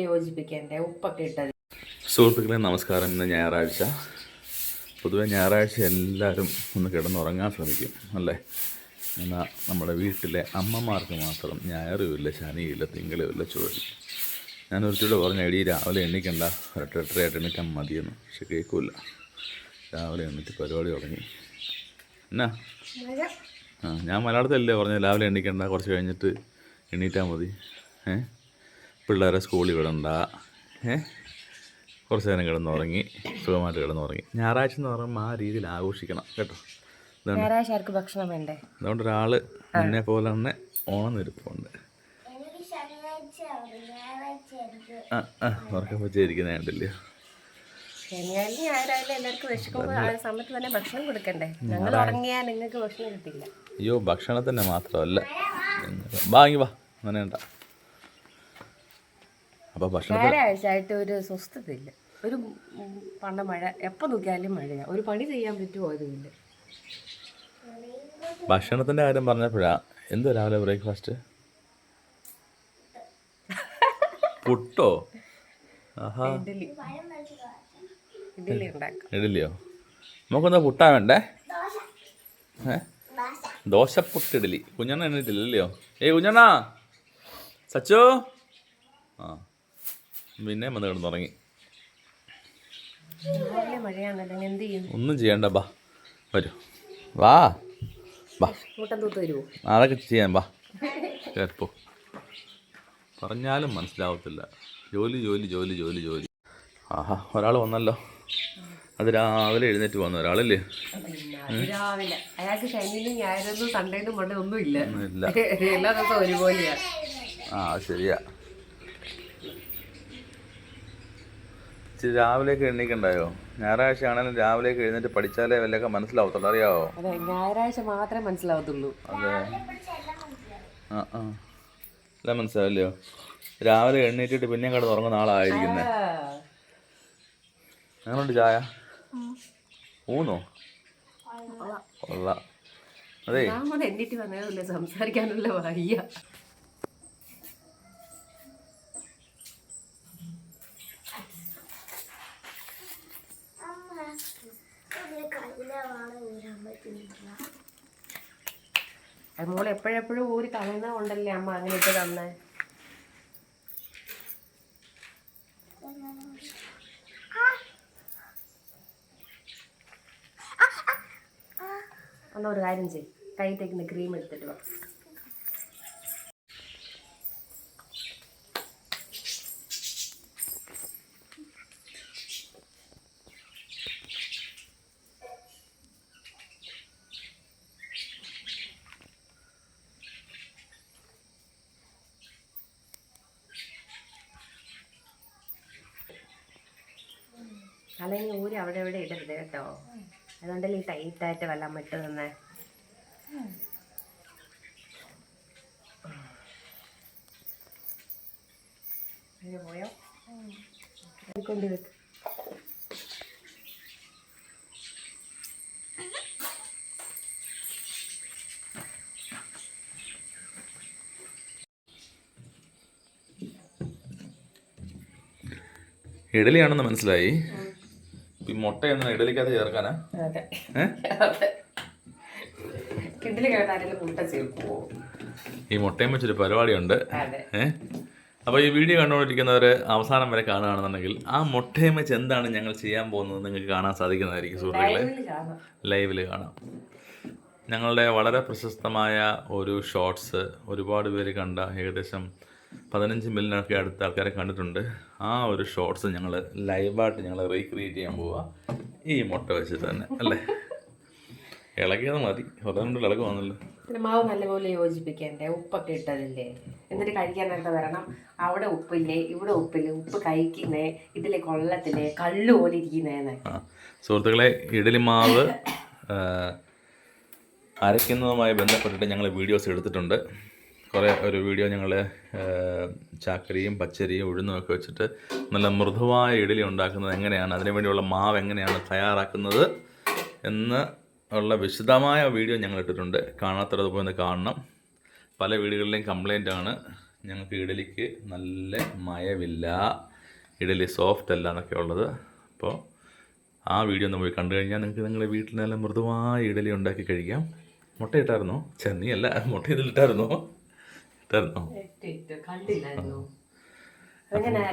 യോജിപ്പിക്കണ്ടേ ഉപ്പൊക്കെ ഇട്ടത്. സുഹൃത്തുക്കളെ നമസ്കാരം. ഇന്ന് ഞായറാഴ്ച. പൊതുവെ ഞായറാഴ്ച എല്ലാവരും ഒന്ന് കിടന്നുറങ്ങാൻ ശ്രമിക്കും അല്ലേ? എന്നാൽ നമ്മുടെ വീട്ടിലെ അമ്മമാർക്ക് മാത്രം ഞായറുമില്ല ശനിയില്ല തിങ്കളുമില്ല ചൊവ്വ ഞാൻ ഒരുത്തിയുടെ പറഞ്ഞ എടി രാവിലെ എണ്ണിക്കണ്ട ഒരെട്ട് എട്ടരയായിട്ട് എണ്ണിക്കാൻ മതിയെന്ന്. പക്ഷെ കേൾക്കില്ല രാവിലെ എണ്ണിച്ച് പരിപാടി തുടങ്ങി. എന്നാ? ആ ഞാൻ മലയാളത്തിലല്ലേ പറഞ്ഞത്? രാവിലെ എണ്ണിക്കണ്ട കുറച്ച് കഴിഞ്ഞിട്ട് എണ്ണീറ്റാൽ മതി. ഏ? പിള്ളേരെ സ്കൂളിൽ വിടണ്ട. ഏ? കുറച്ച് നേരം കിടന്നുറങ്ങി സുഖമായിട്ട് കിടന്നുറങ്ങി. ഞായറാഴ്ച എന്ന് പറയുമ്പോൾ ആ രീതിയിൽ ആഘോഷിക്കണം കേട്ടോ. ഞായറാഴ്ച ആർക്ക് ഭക്ഷണം വേണ്ടേ? അതുകൊണ്ട് ഒരാൾ എന്നെ പോലെ തന്നെ ഓണം നിരുപ്പുണ്ട് ആ ആ ഉറക്കം വെച്ചിരിക്കുന്ന കണ്ടില്ലയോ ശനിയായാലും ഞായറായാലും എല്ലാവർക്കും വിശക്കുമ്പോൾ ആ സമയത്ത് തന്നെ ഭക്ഷണം കൊടുക്കണ്ടേ? ഞങ്ങൾ ഉറങ്ങിയാൽ നിങ്ങൾക്ക് ഭക്ഷണം കിട്ടില്ല അയ്യോ ഭക്ഷണത്തിന്റെ മാത്രമല്ല. വാങ്ങി വാ അങ്ങനെ ഉണ്ട. അപ്പോൾ ഭക്ഷണത്തിൽ ഞായറാഴ്ച ആയിട്ട് ഒരു സ്വസ്ഥതയില്ല. ഒരു പണ്ട മഴ എപ്പോൾ നോക്കിയാലും മഴയാണ് ഒരു പണി ചെയ്യാൻ പറ്റുമോ അതുമില്ല ഭക്ഷണത്തിന്റെ കാര്യം പറഞ്ഞപ്പോഴാ എന്തോ രാവിലെ ബ്രേക്ക്ഫാസ്റ്റ്? പുട്ടോ? ആഹാ. ഇഡലി ഉണ്ടാക്കാം. ഇഡ്ഡലിയോ? നമുക്കൊന്ന് പുട്ടാ വേണ്ടേ? ദോശ ദോശപ്പുട്ട് ഇഡലി കുഞ്ഞണ്ണ എണ്ണിട്ടില്ലല്ലോ ഏയ് കുഞ്ഞണ്ണ! സച്ചോ! ആ. പിന്നെ വന്ന് കിടന്നുറങ്ങി. ഒന്നും ചെയ്യണ്ട ബാ. വരൂ. വാ. ബാ. അതൊക്കെ ചെയ്യാൻ ബാ. കേട്ടോ പറഞ്ഞാലും മനസ്സിലാവത്തില്ല. ജോലി ജോലി ജോലി ജോലി ജോലി. ആഹാ ഒരാൾ വന്നല്ലോ. അത് രാവിലെ എഴുന്നേറ്റ് വന്ന ഒരാളല്ലേ? രാവിലെ. അയാൾക്ക് ശനിയിലും ഞായറും സൺഡേയിലും കൊണ്ട് ഒന്നും ഇല്ല എല്ലാ ദിവസവും ഒരുപോലെയാ. ആ ശരിയാ. രാവിലെ രാവിലെയൊക്കെ എണ്ണീക്കണ്ടായോ ഞായറാഴ്ച ആണെങ്കിലും രാവിലെയൊക്കെ എഴുന്നേറ്റ് പഠിച്ചാലേ വല്ലൊക്കെ മനസ്സിലാവത്തുള്ളൂ. അറിയാവോ? അതെ ഞായറാഴ്ച മാത്രമേ മനസ്സിലാവത്തുള്ളൂ. അതെ. ആ ആ. എല്ലാം മനസ്സിലാവില്ലയോ? രാവിലെ എണ്ണീറ്റിട്ട് പിന്നെ കിടന്ന് ഉറങ്ങുന്ന ആളായിരിക്കുന്നത് എങ്ങനെയുണ്ട് ചായ? ഊന്നോ? കൊള്ള. അതെ എന്നിട്ട് വന്നതല്ലേ സംസാരിക്കാനുള്ള വയ്യ. മോൾ എപ്പോഴെപ്പോഴും ഊരി ഉണ്ടല്ലേ അമ്മ അങ്ങനെ ഇട്ട് തന്നെ? എന്നാ ഒരു കാര്യം ചെയ്യും. കൈ തേക്കുന്ന ക്രീം എടുത്തിട്ട് വാ. അല്ലെങ്കിൽ ഊരി അവിടെ ഇവിടെ ഇടരുത് കേട്ടോ. അതുകൊണ്ടല്ലേ ഈ ടൈറ്റായിട്ട് വെള്ളം വിട്ട് തന്നെ? അങ്ങനെ പോയോ? കൊണ്ട് വെക്ക് ഇഡലിയാണെന്ന് മനസ്സിലായി. ഈ മുട്ടയൊന്നും ഇഡലിക്കകത്ത് ചേർക്കാനാ? അതെ. മുട്ട ചേർക്കുവോ? ഈ മുട്ടയും വെച്ചൊരു പരിപാടിയുണ്ട്. അതെ. ഏ? അപ്പോൾ ഈ വീഡിയോ കണ്ടുകൊണ്ടിരിക്കുന്നവർ അവസാനം വരെ കാണുകയാണെന്നുണ്ടെങ്കിൽ ആ മുട്ടയും വെച്ച് എന്താണ് ഞങ്ങൾ ചെയ്യാൻ പോകുന്നത് നിങ്ങൾക്ക് കാണാൻ സാധിക്കുന്നതായിരിക്കും സുഹൃത്തുക്കളെ? ലൈവിൽ ലൈവിൽ കാണാം. ഞങ്ങളുടെ വളരെ പ്രശസ്തമായ ഒരു ഷോർട്സ് ഒരുപാട് പേര് കണ്ട ഏകദേശം പതിനഞ്ച് മില്ലിനൊക്കെ അടുത്ത ആൾക്കാരെ കണ്ടിട്ടുണ്ട്. ആ ഒരു ഷോർട്സ് ഞങ്ങൾ ലൈവായിട്ട് ഞങ്ങൾ റീക്രിയേറ്റ് ചെയ്യാൻ പോവുക ഈ മുട്ട വെച്ചിട്ട് തന്നെ അല്ലേ? ഇളകിയത് മതി. അതുകൊണ്ട് ഇളകി വന്നല്ലോ. പിന്നെ മാവ് നല്ലപോലെ യോജിപ്പിക്കണ്ടേ ഉപ്പൊക്കെ ഇട്ടതില്ലേ? എന്നിട്ട് കഴിക്കാൻ നേരത്തെ വരണം. അവിടെ ഉപ്പില്ലേ? ഇവിടെ ഉപ്പില്ലേ? ഉപ്പ് കഴിക്കുന്നേ? ഇതിലെ കൊള്ളത്തില്ലേ? കള്ളു പോലെ ഇരിക്കുന്നേന്ന്. സുഹൃത്തുക്കളെ ഇഡലി മാവ് അരയ്ക്കുന്നതുമായി ബന്ധപ്പെട്ടിട്ട് ഞങ്ങൾ വീഡിയോസ് എടുത്തിട്ടുണ്ട്. കുറേ ഒരു വീഡിയോ ഞങ്ങൾ ചാക്കരിയും പച്ചരിയും ഉഴുന്നും ഒക്കെ വെച്ചിട്ട് നല്ല മൃദുവായ ഇഡലി ഉണ്ടാക്കുന്നത് എങ്ങനെയാണ് അതിന് വേണ്ടിയുള്ള മാവ് എങ്ങനെയാണ് തയ്യാറാക്കുന്നത് എന്ന് ഉള്ള വിശദമായ വീഡിയോ ഞങ്ങൾ ഇട്ടിട്ടുണ്ട്. കാണാത്തവരത് പോയി ഒന്ന് കാണണം. പല വീടുകളിലെയും കംപ്ലൈന്റ് ആണ്. ഞങ്ങൾക്ക് ഇഡലിക്ക് നല്ല മയമില്ല ഇഡലി സോഫ്റ്റ് അല്ല എന്നൊക്കെ ഉള്ളത്. അപ്പോൾ ആ വീഡിയോ ഒന്ന് പോയി കണ്ടു കഴിഞ്ഞാൽ നിങ്ങൾക്ക് നിങ്ങളുടെ വീട്ടിൽ നല്ല മൃദുവായ ഇഡലി ഉണ്ടാക്കി കഴിക്കാം. മുട്ട ഇട്ടായിരുന്നോ? ചെന്നിയല്ല മുട്ട ഇതിലിട്ടായിരുന്നോ? ഇട്ടായിരുന്നോ കണ്ടില്ലായിരുന്നു.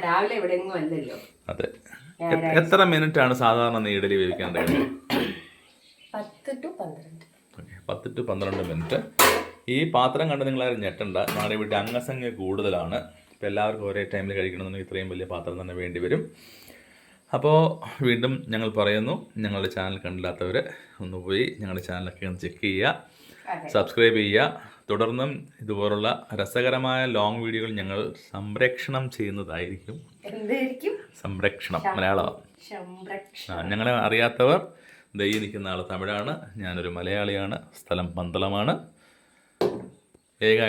രാവിലെ അല്ലല്ലോ അതെ. എത്ര മിനിറ്റ് ആണ് സാധാരണ നീ ഇഡലി വേവിക്കാൻ പത്ത് ടു പന്ത്രണ്ട്. പത്ത് ടു പന്ത്രണ്ട് മിനിറ്റ്. ഈ പാത്രം കണ്ട് നിങ്ങളാരും ഞെട്ടണ്ട. ഞങ്ങളുടെ വീട്ടിൽ അംഗസംഖ്യ കൂടുതലാണ്. ഇപ്പോൾ എല്ലാവർക്കും ഒരേ ടൈമിൽ കഴിക്കണമെന്നുണ്ടെങ്കിൽ ഇത്രയും വലിയ പാത്രം തന്നെ വേണ്ടി വരും. അപ്പോൾ വീണ്ടും ഞങ്ങൾ പറയുന്നു. ഞങ്ങളുടെ ചാനൽ കണ്ടില്ലാത്തവർ ഒന്ന് പോയി ഞങ്ങളുടെ ചാനലൊക്കെ ഒന്ന് ചെക്ക് ചെയ്യുക. സബ്സ്ക്രൈബ് ചെയ്യുക. തുടർന്നും ഇതുപോലുള്ള രസകരമായ ലോങ് വീഡിയോകൾ ഞങ്ങൾ സംരക്ഷണം ചെയ്യുന്നതായിരിക്കും. സംരക്ഷണം മലയാളം. ഞങ്ങളെ അറിയാത്തവർ ദൈ നിൽക്കുന്ന ആൾ തമിഴാണ് ഞാനൊരു മലയാളിയാണ് സ്ഥലം പന്തളമാണ്. ഏക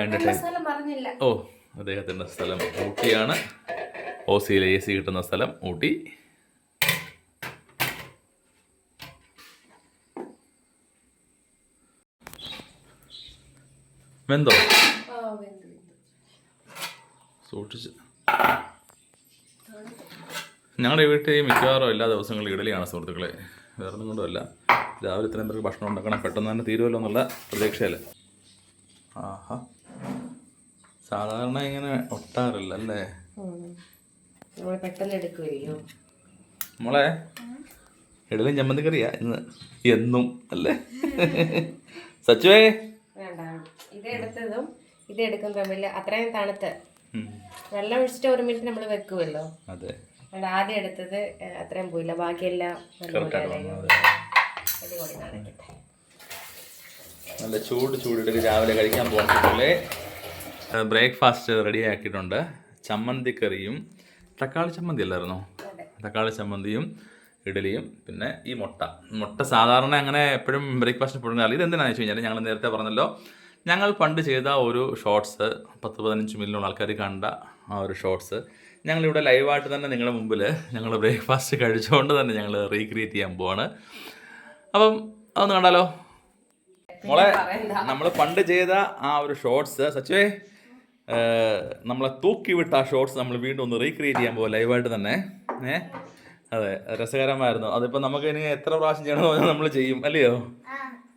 ഓ അദ്ദേഹത്തിന്റെ സ്ഥലം ഊട്ടിയാണ്. ഓസിയിൽ എ സി കിട്ടുന്ന സ്ഥലം ഊട്ടി. വെന്തോ. സൂക്ഷിച്ച്. ഞങ്ങളുടെ വീട്ടിൽ മിക്കവാറും എല്ലാ ദിവസങ്ങളും ഇഡലിയാണ് സുഹൃത്തുക്കളെ. വേറെ ഒന്നും കൊണ്ടുമല്ല രാവിലെ ഇത്രയും പേർക്ക് ഭക്ഷണം ഉണ്ടാക്കണം. പെട്ടെന്ന് തന്നെ തീരുമല്ലോ എന്നുള്ള പ്രതീക്ഷയിൽ ആഹാ. സാധാരണ ഇങ്ങനെ ഒട്ടാറില്ല അല്ലേ ഉം. നമ്മൾ പെട്ടെന്ന് കറിയാ മോളെ ഇന്ന്? എന്നും അല്ലേ? സച്ചുവേ? വേണ്ട. ഇത് ഇതെടുക്കും തമ്മിൽ അത്രയും തണുത്ത്. വെള്ളം ഒഴിച്ചിട്ട് ഒരു മിനിറ്റ് നമ്മൾ വെക്കുമല്ലോ അതെ. ആദ്യം എടുത്തത് അത്രയും പോയില്ല. ബാക്കിയെല്ലാം നല്ല ചൂട് ചൂടിട്ട് രാവിലെ കഴിക്കാൻ പോകുന്നേ ബ്രേക്ക്ഫാസ്റ്റ് റെഡി ആക്കിയിട്ടുണ്ട്. ചമ്മന്തിക്കറിയും തക്കാളി ചമ്മന്തി അല്ലായിരുന്നോ? തക്കാളി ചമ്മന്തിയും ഇഡലിയും പിന്നെ ഈ മുട്ട. മുട്ട സാധാരണ അങ്ങനെ എപ്പോഴും ബ്രേക്ക്ഫാസ്റ്റ് പുഴുങ്ങാറില്ല ഇത് എന്തിനാണെന്ന് വെച്ച് കഴിഞ്ഞാൽ ഞങ്ങൾ നേരത്തെ പറഞ്ഞല്ലോ ഞങ്ങൾ പണ്ട് ചെയ്ത ഒരു ഷോർട്സ് പത്ത് പതിനഞ്ച് മില്യൺ ആൾക്കാർ കണ്ട ആ ഒരു ഷോർട്സ് ഞങ്ങളിവിടെ ലൈവായിട്ട് തന്നെ നിങ്ങളുടെ മുമ്പിൽ ഞങ്ങൾ ബ്രേക്ക്ഫാസ്റ്റ് കഴിച്ചുകൊണ്ട് തന്നെ ഞങ്ങൾ റീക്രിയേറ്റ് ചെയ്യാൻ പോവാണ്. അപ്പം അതൊന്ന് കണ്ടാലോ? മോളെ നമ്മൾ പണ്ട് ചെയ്ത ആ ഒരു ഷോർട്സ് സച്ചുവേ നമ്മളെ തൂക്കി വിട്ട ആ ഷോർട്സ് നമ്മൾ വീണ്ടും ഒന്ന് റീക്രിയേറ്റ് ചെയ്യാൻ പോകും ലൈവായിട്ട് തന്നെ. ഏ അതെ രസകരമായിരുന്നു. അതിപ്പോൾ നമുക്ക് ഇനി എത്ര പ്രാവശ്യം ചെയ്യണമെന്ന് നമ്മൾ ചെയ്യും അല്ലയോ?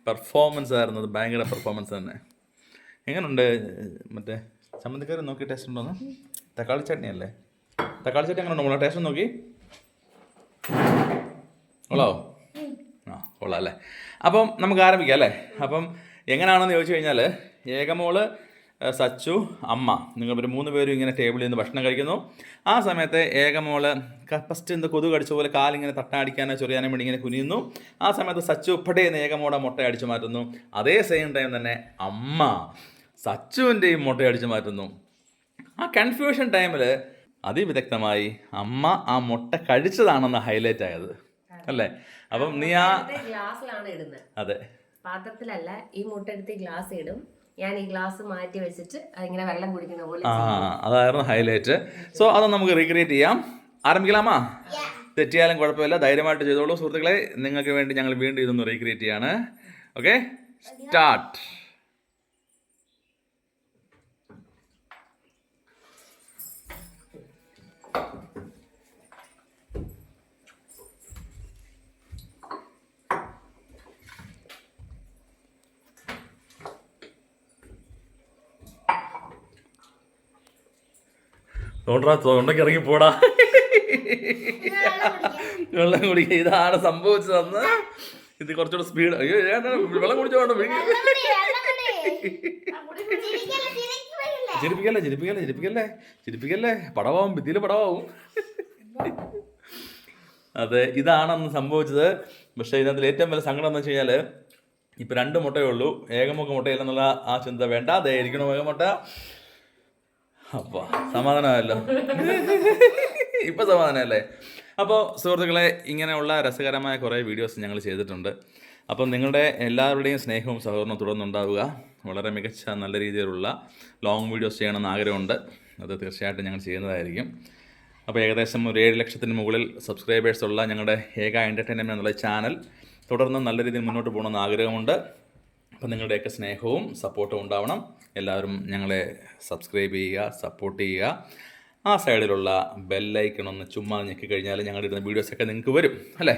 പെർഫോമൻസ് ആയിരുന്നു. അത് ഭയങ്കര പെർഫോമൻസ് തന്നെ. എങ്ങനെയുണ്ട് മറ്റേ ചമ്മന്തിക്കറി നോക്കി ടേസ്റ്റ് ഉണ്ടോന്ന് തക്കാളി ചട്നി അല്ലേ? തക്കാളി ചട്നി എങ്ങനെ ഉണ്ടോ ടേസ്റ്റ് നോക്കി. കൊള്ളാവോ? ആ കൊള്ളാം അല്ലേ? അപ്പം നമുക്ക് ആരംഭിക്കാം അല്ലേ? അപ്പം എങ്ങനെയാണെന്ന് ചോദിച്ചു കഴിഞ്ഞാൽ ഏകമോൾ സച്ചു അമ്മ നിങ്ങൾ ഒരു മൂന്ന് പേരും ഇങ്ങനെ ടേബിളിൽ നിന്ന് ഭക്ഷണം കഴിക്കുന്നു. ആ സമയത്ത് ഏകമോൾ ഫസ്റ്റ് എന്ത് കൊതു കടിച്ച പോലെ കാലിങ്ങനെ തട്ടാടിക്കാനോ ചൊറിയാനോ വേണ്ടി ഇങ്ങനെ കുനിയുന്നു. ആ സമയത്ത് സച്ചു പടേന്ന് ഏകമോടെ മുട്ട അടിച്ചു മാറ്റുന്നു. അതേ സെയിം ടൈം തന്നെ അമ്മ സച്ചുവിന്റെയും മുട്ട അടിച്ചു മാറ്റുന്നു. ആ കൺഫ്യൂഷൻ ടൈമിൽ അതിവിദഗ്ധമായി അമ്മ ആ മുട്ട കഴിച്ചതാണെന്ന് ഹൈലൈറ്റ് ആയത്. അല്ലേ? അപ്പം നീ ആ ഗ്ലാസ്സിലാണ് ഇടുന്നത്. അതെ. പാത്രത്തിലല്ല ഈ മുട്ട എടുത്ത് ഗ്ലാസ് ഇടും. ഞാൻ ഈ ഗ്ലാസ് മാറ്റി വെച്ചിട്ട് ഇങ്ങനെ വെള്ളം കുടിക്കുന്ന പോലെ ആ അതായിരുന്നു ഹൈലൈറ്റ് സോ അത് നമുക്ക് റീക്രിയേറ്റ് ചെയ്യാം. ആരംഭിക്കലാമാ തെറ്റിയാലും കുഴപ്പമില്ല. ധൈര്യമായിട്ട് ചെയ്തോളൂ. സുഹൃത്തുക്കളെ നിങ്ങൾക്ക് വേണ്ടി ഞങ്ങൾ വീണ്ടും ഇതൊന്ന് റീക്രിയേറ്റ് ചെയ്യാണ്. ഓക്കെ സ്റ്റാർട്ട് തോണ്ടാ തൊണ്ടയ്ക്ക് ഇറങ്ങി പോടാ. വെള്ളം കുടിക്കുക ഇതാണ് സംഭവിച്ചതെന്ന് ഇത് കുറച്ചുകൂടെ സ്പീഡ് അയ്യോ വെള്ളം കുടിച്ചോണ്ട് ചിരിപ്പിക്കല്ലേ ചിരിപ്പിക്കല്ലേ ചിരിപ്പിക്കല്ലേ? ചിരിപ്പിക്കല്ലേ? പടവാവും ഭിത്തിയിൽ പടവാവും. അതെ ഇതാണെന്ന് സംഭവിച്ചത്. പക്ഷേ ഇതിനകത്ത് ഏറ്റവും വലിയ സങ്കടം എന്ന് വെച്ച് കഴിഞ്ഞാൽ ഇപ്പം രണ്ട് മുട്ടയേ ഉള്ളൂ. ഏകമുഖ മുട്ടയില്ലെന്നുള്ള ആ ചിന്ത വേണ്ട. അതേ ഇരിക്കണം ഏകമുട്ട അപ്പൊ സമാധാനമല്ലോ ഇപ്പൊ സമാധാനമല്ലേ? അപ്പോൾ സുഹൃത്തുക്കളെ ഇങ്ങനെയുള്ള രസകരമായ കുറേ വീഡിയോസ് ഞങ്ങൾ ചെയ്തിട്ടുണ്ട്. അപ്പം നിങ്ങളുടെ എല്ലാവരുടെയും സ്നേഹവും സഹകരണവും തുടർന്നുണ്ടാവുക. വളരെ മികച്ച നല്ല രീതിയിലുള്ള ലോങ് വീഡിയോസ് ചെയ്യണമെന്ന് ആഗ്രഹമുണ്ട്. അത് തീർച്ചയായിട്ടും ഞങ്ങൾ ചെയ്യുന്നതായിരിക്കും. അപ്പോൾ ഏകദേശം ഒരു ഏഴ് ലക്ഷത്തിന് മുകളിൽ സബ്സ്ക്രൈബേഴ്സ് ഉള്ള ഞങ്ങളുടെ ഏക എന്റർടൈൻമെന്റ് എന്നുള്ള ചാനൽ തുടർന്ന് നല്ല രീതിയിൽ മുന്നോട്ട് പോകണമെന്ന് ആഗ്രഹമുണ്ട്. അപ്പം നിങ്ങളുടെയൊക്കെ സ്നേഹവും സപ്പോർട്ടും ഉണ്ടാവണം. എല്ലാവരും ഞങ്ങളെ സബ്സ്ക്രൈബ് ചെയ്യുക സപ്പോർട്ട് ചെയ്യുക. ആ സൈഡിലുള്ള ബെല്ലൈക്കൺ ഒന്ന് ചുമ്മാ ഞെക്കി കഴിഞ്ഞാൽ ഞങ്ങളുടെ ഇടുന്ന വീഡിയോസൊക്കെ നിങ്ങൾക്ക് വരും അല്ലേ?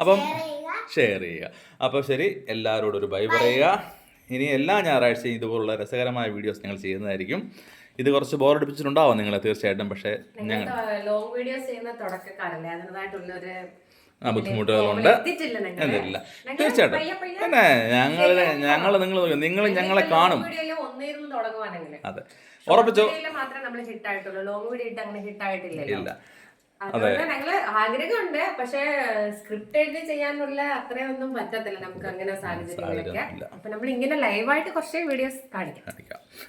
അപ്പം ഷെയർ ചെയ്യുക. അപ്പോൾ ശരി എല്ലാവരോടും ഒരു ബൈ പറയുക. ഇനി എല്ലാ ഞായറാഴ്ചയും ഇതുപോലുള്ള രസകരമായ വീഡിയോസ് ഞങ്ങൾ ചെയ്യുന്നതായിരിക്കും. ഇത് കുറച്ച് ബോറടിപ്പിച്ചിട്ടുണ്ടാവും നിങ്ങളെ തീർച്ചയായിട്ടും. പക്ഷേ ഞങ്ങൾ ലോങ് വീഡിയോസ് ചെയ്യുന്ന തുടക്കക്കാരല്ലേ? അതിനായിട്ടുള്ളൊരു ഒരു ബുദ്ധിമുട്ടുകളുണ്ട്. എന്നില്ല തീർച്ചയായിട്ടും. പിന്നെ ഞങ്ങൾ ഞങ്ങൾ നിങ്ങൾ നിങ്ങൾ ഞങ്ങളെ കാണും. അതെ. ഉറപ്പിച്ചു? ഇല്ല. അതെ. ഞങ്ങൾ ആഗ്രഹമുണ്ട്. പക്ഷെ സ്ക്രിപ്റ്റ് എഴുതി ചെയ്യാനുള്ള അത്രയൊന്നും പറ്റത്തില്ല നമുക്ക് അങ്ങനെ സാഹചര്യങ്ങളൊക്കെ. അപ്പൊ നമ്മൾ ഇങ്ങനെ ലൈവായിട്ട് കുറച്ച് വീഡിയോസ് കാണിക്കാം.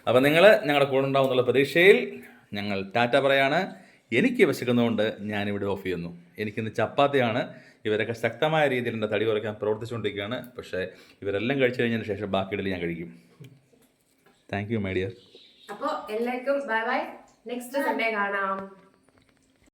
അപ്പൊ നിങ്ങൾ ഞങ്ങളുടെ കൂടെ ഉണ്ടാവുന്ന എന്നുള്ള പ്രതീക്ഷയിൽ ഞങ്ങൾ ടാറ്റ പറയാണ്. എനിക്ക് വിശക്കുന്നതുകൊണ്ട് ഞാനിവിടെ ഓഫ് ചെയ്യുന്നു. എനിക്കിന്ന് ചപ്പാത്തിയാണ്. ഇവരൊക്കെ ശക്തമായ രീതിയിൽ എന്റെ തടി കുറയ്ക്കാൻ പ്രവർത്തിച്ചുകൊണ്ടിരിക്കുകയാണ്. പക്ഷേ ഇവരെല്ലാം കഴിച്ചു കഴിഞ്ഞതിന് ശേഷം ബാക്കി ഇടയിൽ ഞാൻ കഴിക്കും. താങ്ക് യു മൈ ഡിയർ അപ്പോൾ എല്ലാവർക്കും ബൈ ബൈ നെക്സ്റ്റ് സൺഡേ കാണാം.